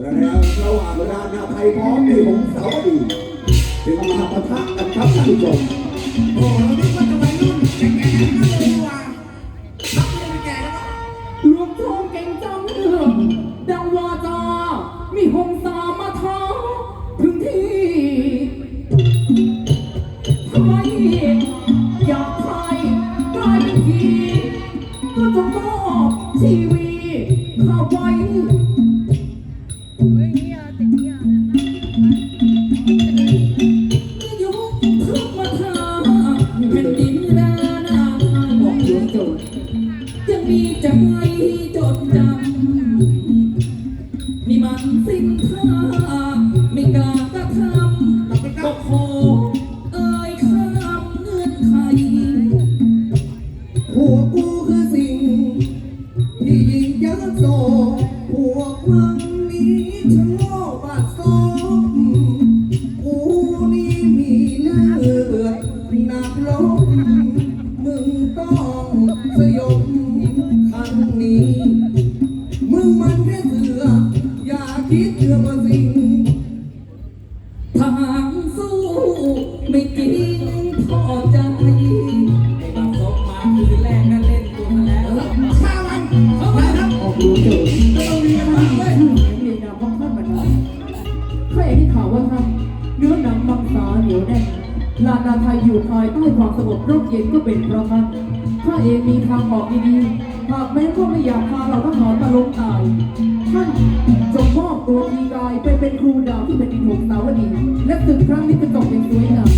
แล้วระหว่างราชาไทยพร้อมที่หงสาวดีจึงมาปะทะกันครับท่านผู้ชมโอ้เราคิดว่าจะวัยรุ่นแก่ๆนั่นเลยดีกว่ารับเรื่แก่แล้วก็หลวงทองเก่งจังเอื้อมดังวาจามีหงสามาท้าถึงที่ทำไมอยากใครกลายเป็นทีก็จะมอบชีวีเรูดาวที่เป็นดินหงสาวดี และตึกครั้งนี้จะจบอย่างสวยงาม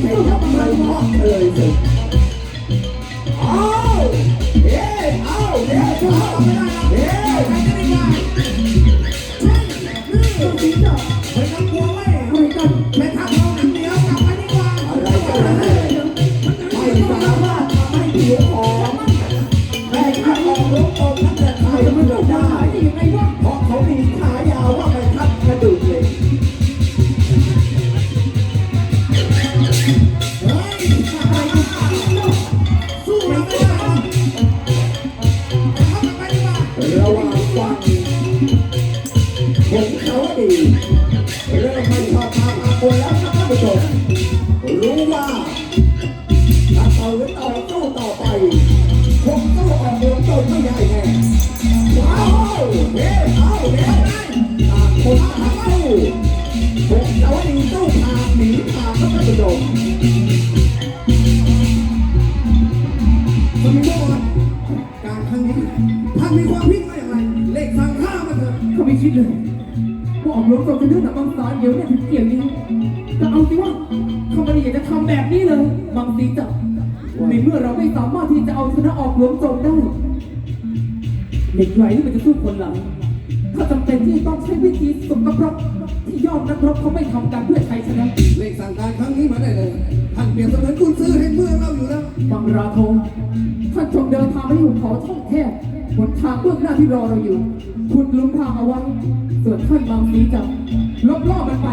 ใช่ทำอะไรเพราะเลยสิ ทางอากลแล้วครับท่านผู้ชมรู้ว่าถ้าต่อหรือต่อสู้ต่อไปคงสู้องออกเมืองจนไม่ได้แน่ว้าวเฮ้เอาเฮ้ต่างคนต่างสู้ผมเขาดีสู้ทางหนีทางครับท่านผู้ชมสมิงบอกว่าการครั้งนี้ท่านมีความคิดว่าอย่างไรเลขสั่งฆ่ามันเถอะเขาไม่คิดเลย ว่าออกรบกับจะเรื่องหนักบางสารเดี๋ยวเนี่ยถึงเกี่ยวนี้แต่เอาสิว่าเขาไม่ได้อยากจะทำแบบนี้เลย บางทีจะในเมื่อเราไม่สามารถที่จะเอาชนะออกหลวงโจมได้ เด็กไรที่มันจะสู้คนหลังถ้าจำเป็นที่ต้องใช้วิธีสมกับรบ ที่ยอดนักรบเขาไม่ทำกันเพื่อชัยชนะเลขสั่งการครั้งนี้มาได้เลยท่านเปรียบเสมือนกุญซื้อให้เมืองเราอยู่แล้วบังราโทท่านจงเดินทางไปที่หุบเขาช่องแคบหนทางเบื้องหน้าที่รอเราอยู่ คุณลุมทางเอาไว้ส่วนท่านบางสีจับลบล่อมันไป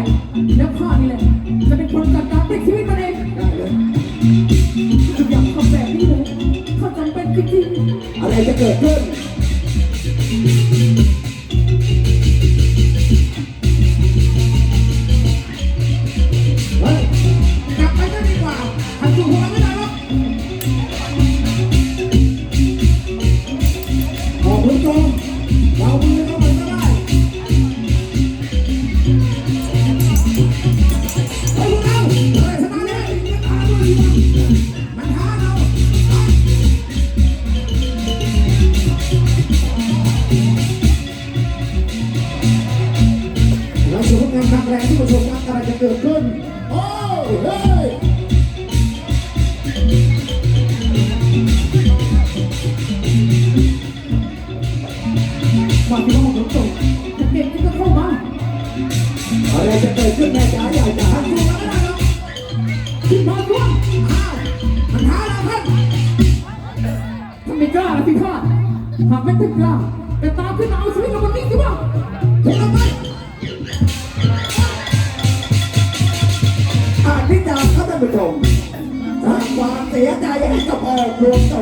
แล้วข้านี่แหละจะเป็นคนจัดการไปชีวิตมันเองได้เลยอยากทำแบบนี้เลยถ้าจำเป็นจริงอะไรจะเกิดขึ้น เราสู่งานครั้งแรกที่ผู้ชมครับอะไรจะเกิดขึ้น โอ้เฮ้ยๆก่อนที่ว่าของหลวงโจะเด็กนี่ก็เข้ามาอะไรจะเกิดขึ้นแม่จ๋าใหญ่จ๋าท่านสู้กันไม่ได้หรอกขึ้นมาด้วยอ้าวมันท้าเราท่านถ้าไม่กล้าละสิข้าหากไม่เป็นกล้าแต่ตามขึ้นมาเอาสิ อ่านที่ดาวครับท่านผู้ชมสร้างความเสียใจให้กับออกรวมโต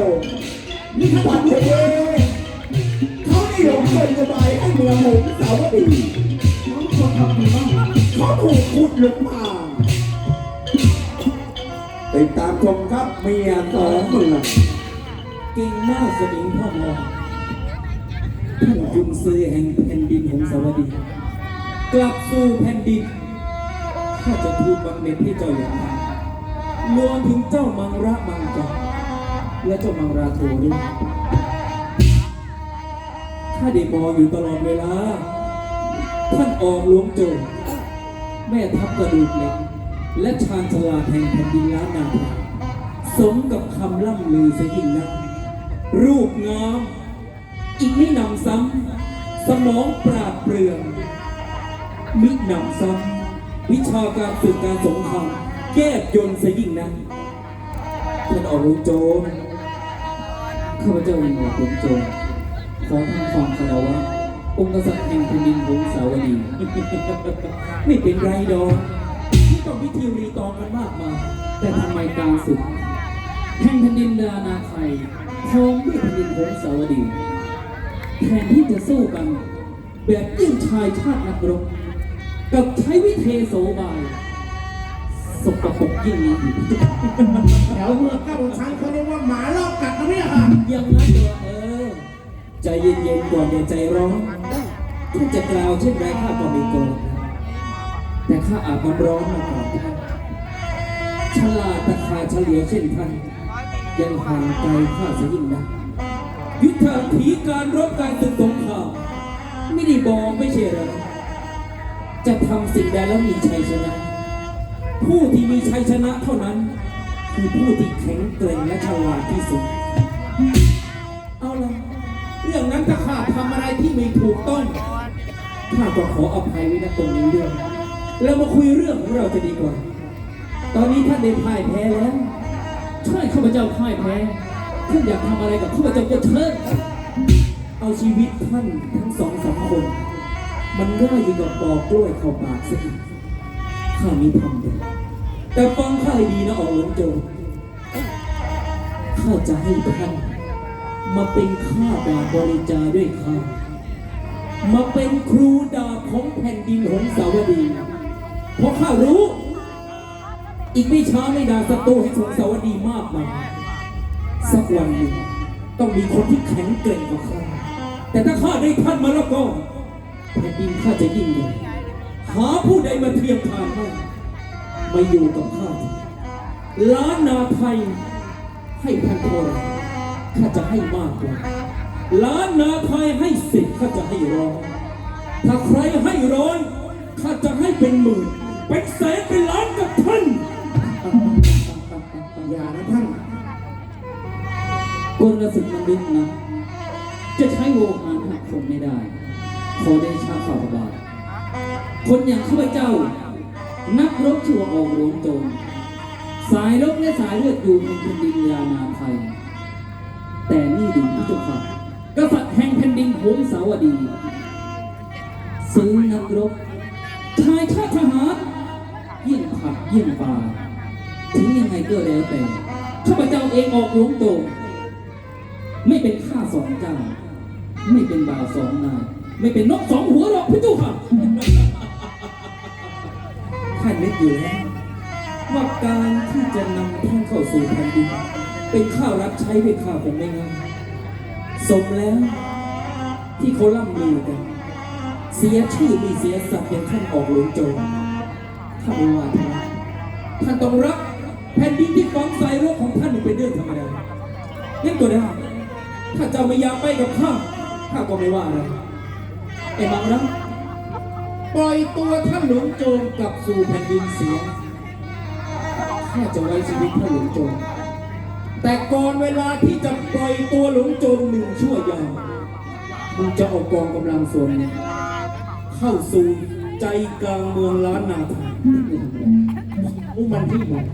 นี่ขนาดนี้เขานิยมเป็นสบายให้เมืองหงสาวดีน้องควรทำดีมากเขาถูกขุดลงมาติดตามชมครับเมียสองเมืองเก่งมาสมิงพ่อมอท่านจุนซือแห่งแผ่นดินของสวัสดี กลับสู่แผ่นดิน ข้าจะทูลบังเน็ตให้เจ้าอย่างไรรวมถึงเจ้ามังระมังจาและเจ้ามังราโทด้วยข้าได้มองอยู่ตลอดเวลา ท่านออกหลวงโจรแม่ทัพกระดูกเหล็ก และชาญชลาแห่งแผ่นดินล้านนาสมกับคำล่ำลือซะยิ่งนัก รูปงาม อีกไม่นำซ้ำสมองปราดเปรื่องมิหนำซ้ำ วิชาการฝึกการสงครามแก้ยนต์ซะยิ่งนักท่านออกหลวงโจรข้าพเจ้าเองออกหลวงโจรขอทำความคารวะองค์กษัตริย์แห่งแผ่นดินหงสาวดี ไม่เป็นไรดอกที่ต้องพิธีรีตองกันมากมายแต่ทำไมกลารศึกแห่งแผ่นดินดานาไทยพร้อมด้วยแผ่นดินหงสาวดีแทนที่จะสู้กัน แบบยิ่งชายชาตินักรบ กับใช้วิเทโสบายสกปรกยิ่งนี้อีกแถวเมืองก้าวชันเขาเรียกว่าหมาลอกกัดนะเนี่ยค่ะยังงั้นเหรอเออ ใจเย็นๆก่อนอย่าใจร้อนท่านจะกล่าวเช่นไรข้าก็ไม่โกรธแต่ข้าอาบน้ำร้อนมาก่อนท่านฉลาดตะขาเฉลียวเช่นท่านยังห่างไกลข้าเสียยิ่งนะยุทธาถีการรบการศึกสงครามไม่ได้บอกไม่ใช่เหรอ จะทำสิ่งใดแล้วมีชัยชนะ ผู้ที่มีชัยชนะเท่านั้น คือผู้ที่แข็งแกร่งและฉลาดที่สุด เอาละเรื่องนั้นถ้าข้าทำอะไรที่ไม่ถูกต้องข้าก็ขออภัยไว้ณตรงนี้ด้วยเรามาคุยเรื่องของเราจะดีกว่า ตอนนี้ท่านได้พ่ายแพ้แล้วใช่ข้าพเจ้าพ่ายแพ้ท่านอยากทำอะไรกับข้าพเจ้าก็เชิญเอาชีวิตท่านทั้งสองสามคน มันง่ายยิ่งกว่าปอกกล้วยเข้าปากซะอีกข้ามีทำเด็แต่ฟังข้าให้ดีนะออกหลวงโจรข้าจะให้ท่านมาเป็นข้าบาบริจาด้วยข้ามาเป็นครูดาของแผ่นดินหงสาวดี เพราะข้ารู้ อีกไม่ช้าไม่นานศัตรูให้หงสาวดีมากมายสักวันหนึ่งต้องมีคนที่แข็งแกร่งกว่าข้าแต่ถ้าข้าได้ท่านมาแล้วก็ แผ่นดินข้าจะยิ่งใหญ่หาผู้ใดมาเทียมทานไม่มาอยู่กับข้าล้านนาไทย ให้ท่านเท่าไหรข้าจะให้มากกว่าล้านนาไทยให้สิบข้าจะให้ร้อยถ้าใครให้ร้อยข้าจะให้เป็นหมื่นเป็นแสนเป็นล้านกับท่านอย่านะท่านกลศึกมันดึงนะจะใช้โวหารหักคงไม่ได้ ขอได้ชาฝ่าบาทคนอย่างข้าพเจ้า นักรบชั่วออกหลวงโจรสายรบและสายเลือดอยู่ในแผ่นดินยานาไทย แต่นี่ดูผู้เจ้าค่ะกษัตริย์แห่งแผ่นดินโหงสาวดีซื้อนักรบชายชาติทหารเยี่ยงผักเยี่ยงปลาถึงยังไงก็แล้วแต่ข้าพเจ้าเองออกหลวงโจรไม่เป็นข้าสองเจ้า ไม่เป็นบ่าวสองนาย ไม่เป็นนกสองหัวหรอกพี่เจุค่ะท่านนึกอยู่แล้วว่าการที่จะนำท่านเข้าสู่แผ่นดินเป็นข้ารับใช้เป็นข้าคงไม่ง่ายสมแล้ว ที่เขาล่ำลือกัน เสียชื่อมีเสียศักดิ์อย่างท่านออกหลวงโจรถ้าไม่ว่าท่านท่านต้องรักแผ่นดินที่ฝังใส่โลกของท่านเป็นเรื่องธรรมดายังตัวได้ถ้าเจ้าไม่อยากไปกับข้าข้าก็ไม่ว่าอะไร ไอ้บังรักปล่อยตัวท่านหลวงโจรกลับสู่แผ่นดินเสียข้าจะไว้ชีวิตท่านหลวงโจรแต่ก่อนเวลาที่จะปล่อยตัวหลวงโจรหนึ่งชั่วยามมึงจะเออกกองกำลังส่วนเข้าสู่ใจกลางเมืองล้านนาไทยอุมันที่หมด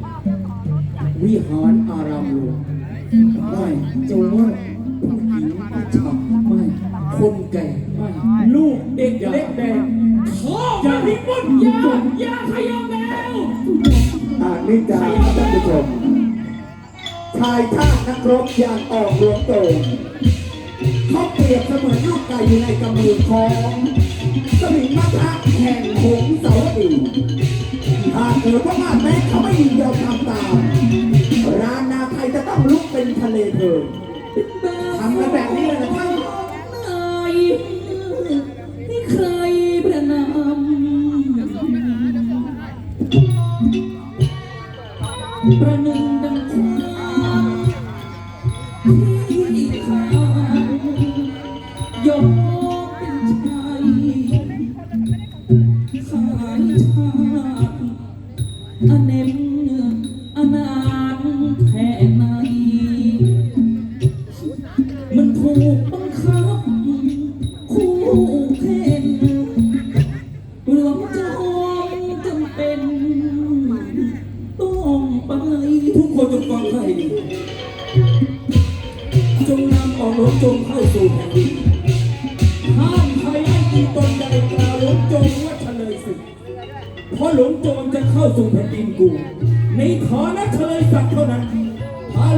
วิหารอารามหลวงไม่โจรผู้หญิงผู้ชายไม่ คนแก่ไม่ลูกเด็กเล็กแดงท้องอย่าพิมพ์อย่าย่าขยอมแล้วอ่านนิจาครับท่านผู้ชมชายท่านักรบอย่างออกหลวงโตเขาเปรียบเสมือนลูกไก่อยู่ในกำมือของสมิงมัทะแห่งหงส์เสาวดีหากเกิดว่ามาแม้เขาไม่ยินยอมทำตามร้านนาไทยจะต้องลุกเป็นทะเลเพลิงทำกันแบบนี้เลยนะ ท่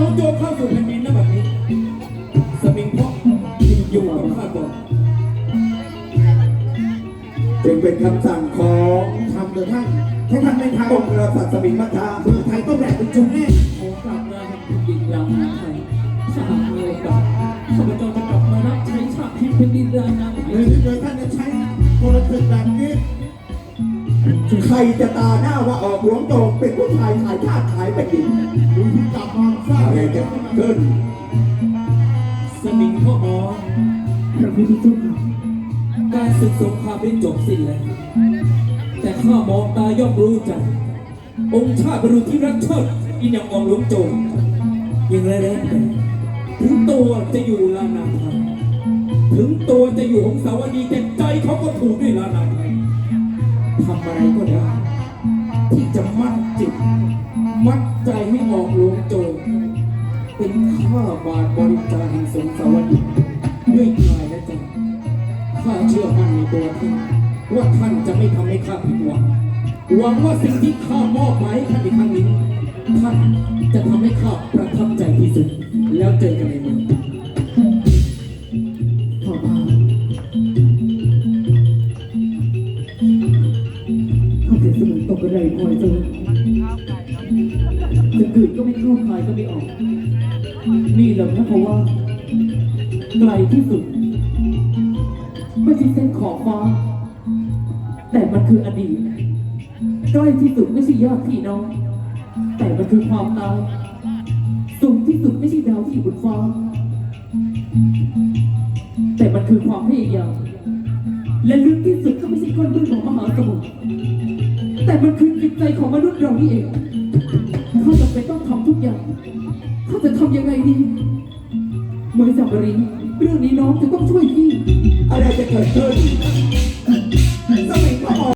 พาหลวงจงเข้าสู่แผ่นดินนะแบัดนี้ สมิงเพราะอยู่กับข้าก่อนจึงเป็นคำสั่งของทำโดยท่านให้ท่านไม่ทำองค์กษัตริย์สมิงมัทะคนไทยต้องแบกเป็นจุนแน่ขอกลับมาแผ่นดินลาวนาไทยถ้าหากมีโอกาสข้าพเจ้าจะกลับมารับใช้ชาติแห่งแผ่นดินลาวนาไทยเลยโดยท่านจะใช้โทรศัพท์แบบนี้ใครจะตาหน้าว่าออกหลวงโตงเป็นผู้ชายขายชาติขายแผ่นดินดูที่กลับมา สร้างอะไรเหตุจะการณ์เกินสมิงพ่ออ๋อพระพุทธเจ้าค่ะการศึกสงครามได้จบสิ้นแล้ว แต่ข้ามองตาย่อมรู้ใจองค์ชาติบรุที่รักเชิดอินยังอองหลวงโจงยังไรแล้วแต่ถึงตัวจะอยู่ลานาไทยถึงตัวจะอยู่ของสาวดีแต่ใจเขาก็ถูกด้วยลานาไทยทำอะไรก็ได้ ที่จะมัดจิต มัดใจให้ออกหลวงโจง เป็นข้าบาทบริจาคแห่งสงสาวดีด้วยกายและใจข้าเชื่อมั่นในตัวท่านว่าท่านจะไม่ทำให้ข้าผิดหวังหวังว่าสิ่งที่ข้ามอบหมายให้ท่านในครั้งนี้ท่านจะทำให้ข้าประทับใจที่สุด แล้วเจอกันในเมือง ที่สุด ไม่ใช่เส้นขอบฟ้า แต่มันคืออดีตใกล้ที่สุดไม่ใช่ญาติพี่น้อง แต่มันคือความตายสูงที่สุดไม่ใช่ดาวที่อยู่บนฟ้า แต่มันคือความพยายามและลึกที่สุดก็ไม่ใช่ก้อนบึ้งของมหาสมุทรแต่มันคือจิตใจของมนุษย์เรานี่เองเขาจำเป็นต้องทำทุกอย่างเขาจะทำยังไงดีเหมือนสับรีเรื่องนี้น้องจะต้องช่วยพี่ อะไรจะเกิดขึ้น